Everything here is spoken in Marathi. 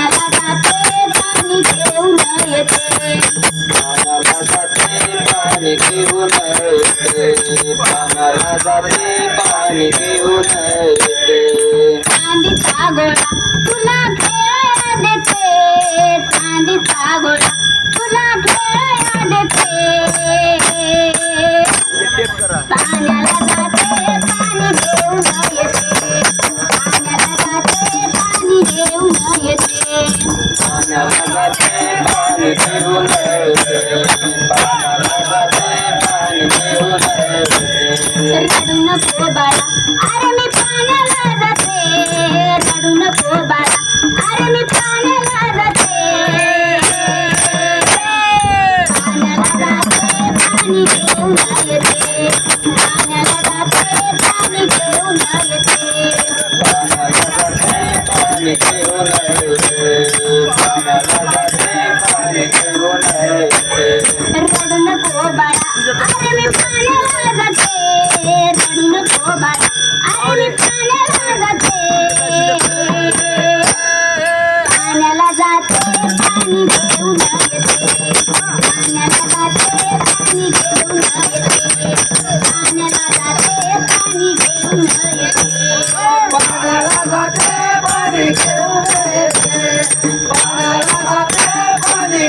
पाण्याला जाते पाणी घेऊन येते. पाण्याला जाते पाणी घेऊन येते पाण्याला जाते पाणी घेऊन पाणी घेऊन पाणी घेऊन रडू नको बाळा. रडू नको बाळा अरे मी पाण्याला जाते रडू नको बाळा अरे मी पाण्याला जाते पाण्याला जाते पाणी घेऊन येते पाण्याला जाते पाणी घेऊन येते पाण्याला जाते पाणी घेऊन येते